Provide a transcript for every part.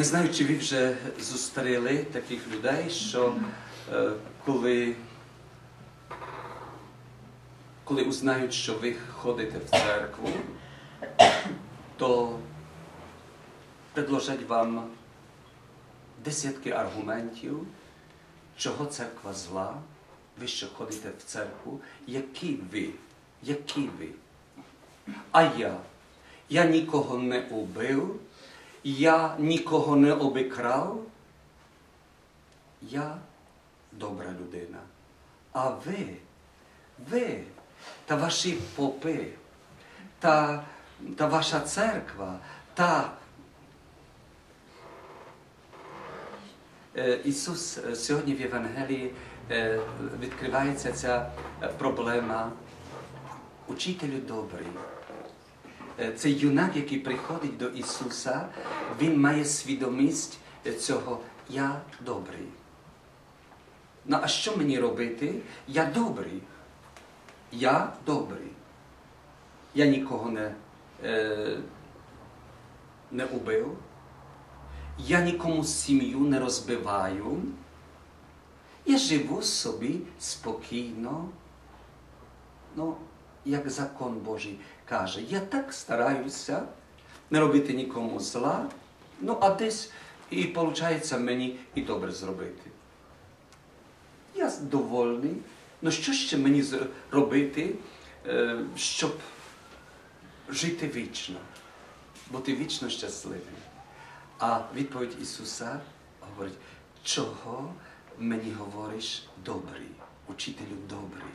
не знаю, чи ви вже зустріли таких людей, що е, коли, коли узнають, що ви ходите в церкву, то предложать вам десятки аргументів, чого церква зла, ви що ходите в церкву, які ви, які ви. А я, я нікого не убив, я нікого не обікрав, я добра людина. А ви, ви та ваші попи, та, та ваша церква, та Е, Ісус е, сьогодні в Євангелії е, відкривається ця проблема учителю добрий. Е, Цей юнак, який приходить до Ісуса, він має свідомість цього Я добрий. Ну а що мені робити? Я добрий. Я добрий. Я нікого не, е, не убив. Я нікому сім'ю не розбиваю. Я живу собі спокійно. Ну, як закон Божий каже, я так стараюся не робити нікому зла, ну а десь і виходить мені і добре зробити. Я довольний. Ну що ще мені робити, е, щоб жити вічно, бути вічно щасливим? А відповідь Ісуса говорить, чого мені говориш добрий, учителю добрий?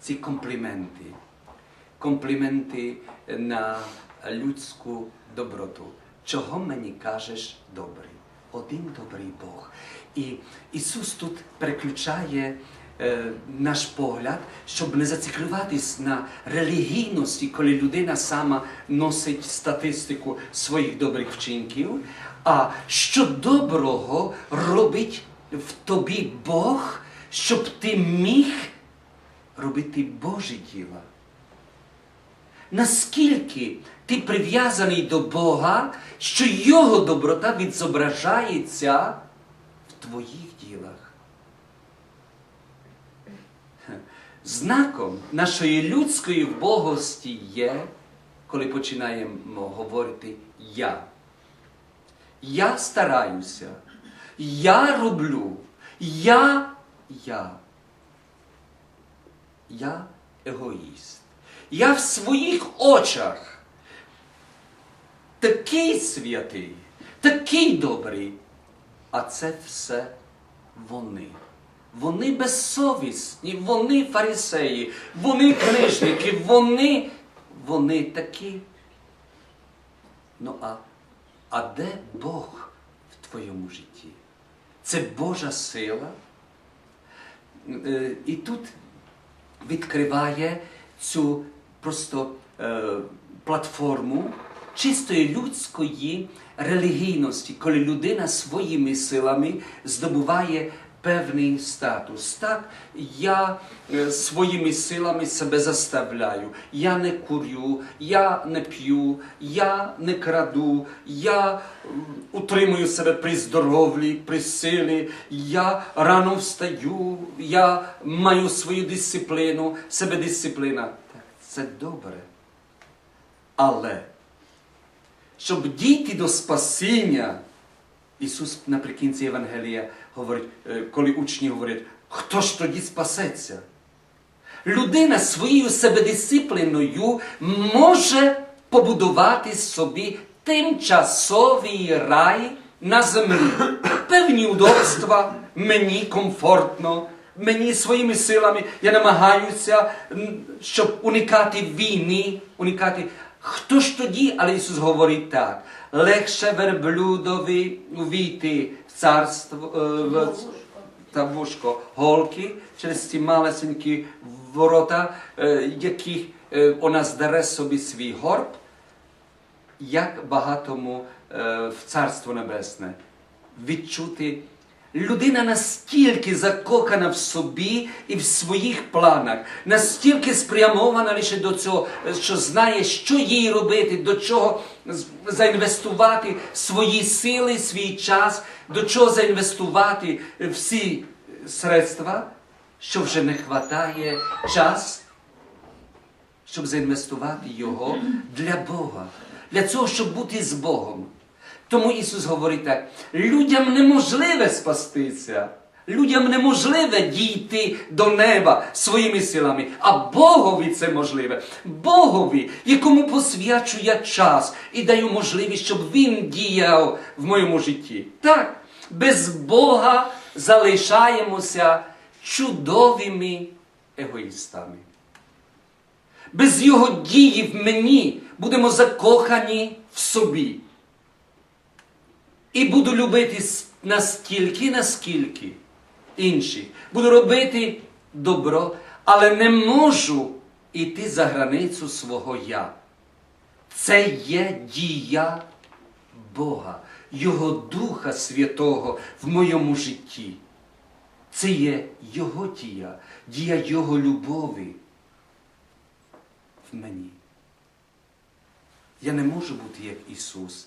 Ці компліменти, компліменти на людську доброту. Чого мені кажеш добрий? Один добрий Бог. І Ісус тут переключає е, наш погляд, щоб не зациклюватись на релігійності, коли людина сама носить статистику своїх добрих вчинків, а що доброго робить в тобі Бог, щоб ти міг робити Божі діла. Наскільки ти прив'язаний до Бога, що Його доброта відзображається в твоїх ділах. Знаком нашої людської вбогості є, коли починаємо говорити я. Я стараюся, я роблю, я, я. Я егоїст. Я в своїх очах такий святий, такий добрий. А це все вони. Вони безсовісні, вони фарисеї, вони книжники, вони, вони такі. Ну а, а де Бог в твоєму житті? Це Божа сила. Е, І тут відкриває цю просто е, платформу чистої людської релігійності, коли людина своїми силами здобуває певний статус. Так, я е, своїми силами себе заставляю. Я не курю, я не п'ю, я не краду, я утримую себе при здоров'ї, при силі, я рано встаю, я маю свою дисципліну, себе дисципліна. Це добре. Але щоб дійти до спасіння, Ісус наприкінці Євангелія говорить, е, коли учні говорять, хто ж тоді спасеться? Людина своєю себедисципліною може побудувати собі тимчасовий рай на землі. Певні удобства, мені комфортно, мені своїми силами. Я намагаюся, щоб уникати війни, уникати. Хто ж тоді, але Ісус говорить так, легше верблюдові увійти в царство, е, в, та вушко. голки через ці малесенькі ворота, е, яких е, вона здере собі свій горб, як багатому в Царство Небесне. Відчути людина настільки закохана в собі і в своїх планах, настільки спрямована лише до цього, що знає, що їй робити, до чого заінвестувати свої сили, свій час, до чого заінвестувати всі средства, що вже не вистачає час щоб заінвестувати його для Бога, для цього, щоб бути з Богом. Тому Ісус говорить так: людям неможливе спастися, людям неможливе дійти до неба своїми силами, а Богові це можливе. Богові, якому посвячую я час і даю можливість, щоб Він діяв в моєму житті. Так, без Бога залишаємося чудовими егоїстами. Без Його дії в мені будемо закохані в собі. І буду любити настільки, наскільки інших. Буду робити добро, але не можу йти за границю свого я. Це є дія Бога, Його Духа Святого в моєму житті. Це є Його дія, дія Його любові в мені. Я не можу бути як Ісус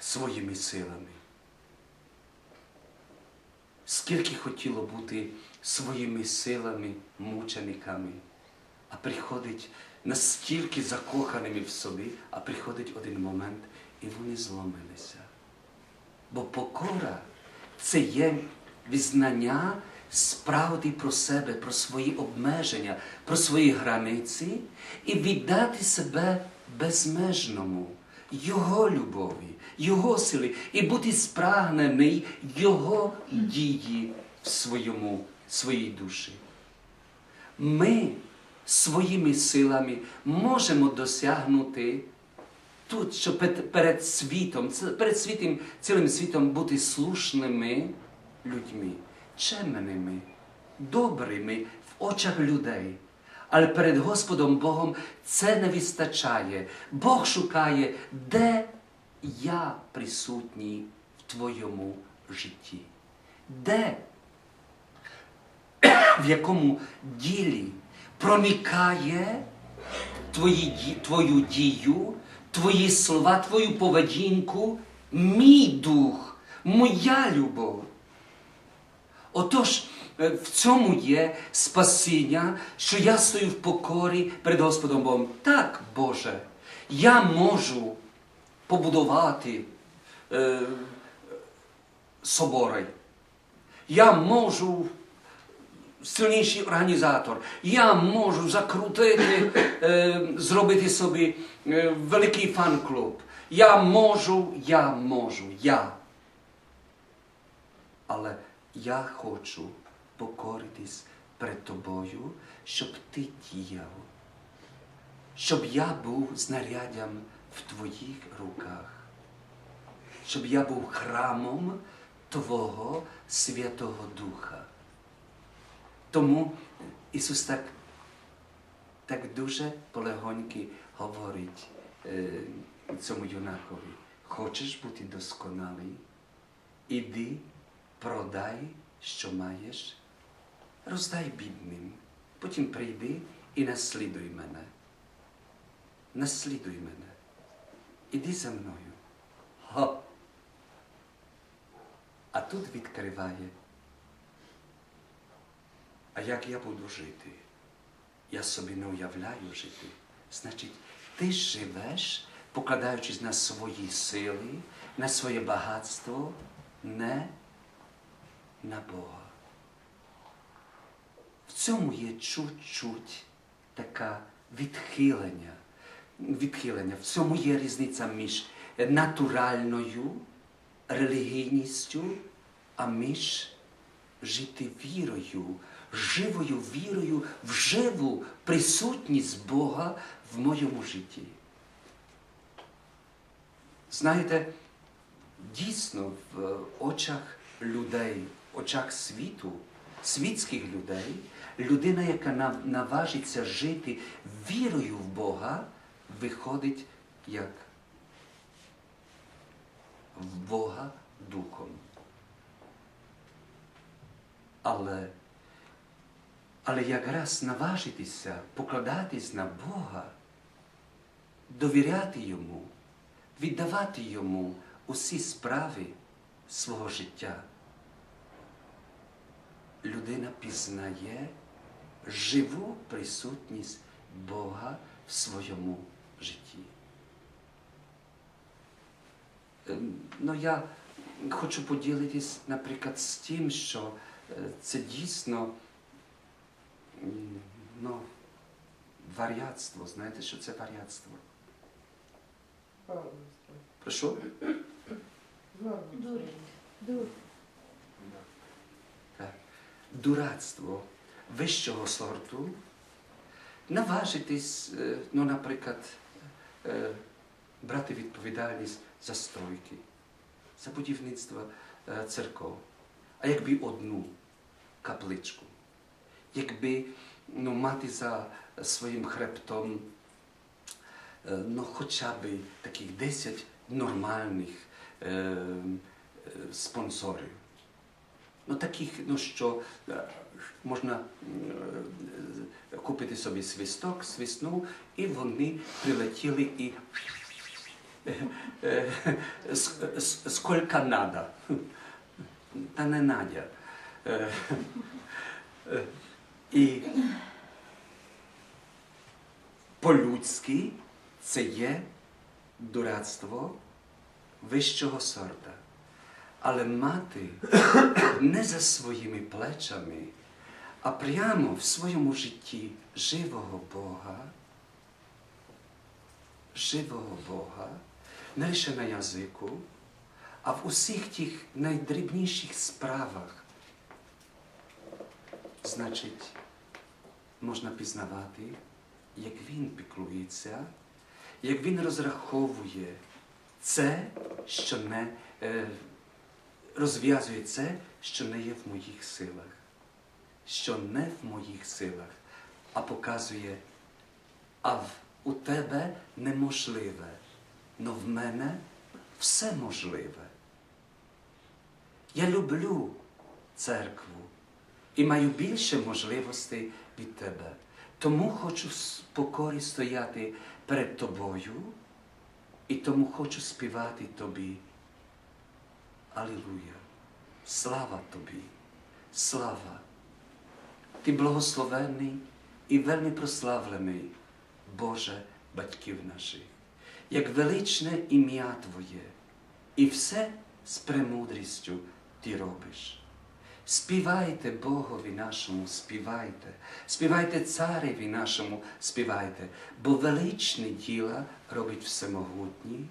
своїми силами. Скільки хотіло бути своїми силами мучениками, а приходить настільки закоханими в собі, а приходить один момент, і вони зломилися. Бо покора це є визнання справді про себе, про свої обмеження, про свої границі і віддати себе безмежному, Його любові, Його сили, і бути спрагнений Його дії в своєму, своїй душі. Ми своїми силами можемо досягнути тут, що перед світом, перед світом, цілим світом бути слушними людьми, чемними, добрими в очах людей. Але перед Господом Богом це не вистачає. Бог шукає, де я присутній в твоєму житті. Де в якому ділі проникає твої, твою дію, твої слова, твою поведінку, мій дух, моя любов. Отож, в цьому є спасіння, що я стою в покорі перед Господом Богом. Так, Боже, я можу побудувати е, собори. Я можу сильніший організатор. Я можу закрутити, е, зробити собі е, великий фан-клуб. Я можу, я можу, я. Але я хочу покоритись перед тобою, щоб ти діяв, щоб я був знаряддям в твоїх руках, щоб я був храмом Твого Святого Духа. Тому Ісус так, так дуже полегоньки говорить е, цьому юнакові. Хочеш бути досконалий? Іди, продай, що маєш, роздай бідним, потім прийди і наслідуй мене. Наслідуй мене. Іди за мною. Ха. А тут відкриває. А як я буду жити? Я собі не уявляю жити. Значить, ти живеш, покладаючись на свої сили, на своє багатство, не на Бога. Цьому є чуть-чуть така відхилення. відхилення. В цьому є різниця між натуральною релігійністю, а між жити вірою, живою вірою в живу присутність Бога в моєму житті. Знаєте, дійсно в очах людей, в очах світу, світських людей, людина, яка наважиться жити вірою в Бога, виходить як в Бога духом. Але, але якраз наважитися, покладатись на Бога, довіряти Йому, віддавати Йому усі справи свого життя. Людина пізнає живу присутність Бога в своєму житті. Ем, Ну, я хочу поділитись, наприклад, з тим, що е, це дійсно ну, вар'ятство. Знаєте, що це? Варварство. Прошу? Варварство. Дурень. Дурацтво вищого сорту наважитись, е, ну, наприклад, е, брати відповідальність за стройки, за будівництво е, церков. А якби одну капличку, якби ну, мати за своїм хребтом ну, хоча б таких 10 нормальних е, е, спонсорів. Ну, таких, ну, що е, можна е, купити собі свисток, свиснув, і вони прилетіли і е, е, надо. Та не надя. І по-людськи це є дурацтво вищого сорта. Але мати не за своїми плечами, а прямо в своєму житті живого Бога, живого Бога, не лише на язику, а в усіх тих найдрібніших справах. Значить, можна пізнавати, як він піклується, як він розраховує це, що не е, розв'язує це, що не є в моїх силах, що не в моїх силах, а показує, а в, у тебе неможливе, но в мене все можливе. Я люблю церкву і маю більше можливостей від тебе. Тому хочу з покорі стояти перед тобою, і тому хочу співати тобі. Алілуя! Слава тобі! Слава! Ти благословений і вельми прославлений, Боже батьків наших, як величне ім'я Твоє, і все з премудрістю Ти робиш. Співайте Богові нашому, співайте, співайте цареві нашому, співайте, бо величне діла робить всемогутній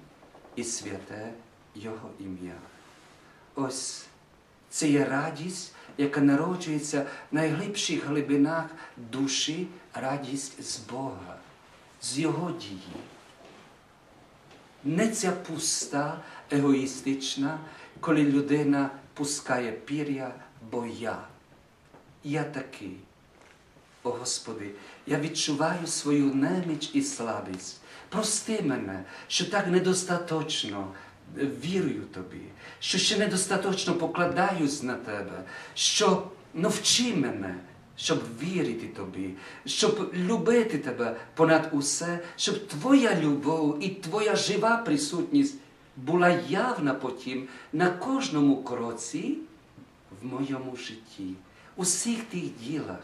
і святе Його ім'я. Ось це є радість, яка народжується в найглибших глибинах душі, радість з Бога, з Його дії. Не ця пуста, егоїстична, коли людина пускає пір'я, бо я. Я такий. О Господи, я відчуваю свою неміч і слабість. Прости мене, що так недостаточно вірую Тобі, що ще недостаточно покладаюсь на Тебе, що навчи мене, щоб вірити Тобі, щоб любити Тебе понад усе, щоб Твоя любов і Твоя жива присутність була явна потім на кожному кроці в моєму житті, у всіх тих ділах.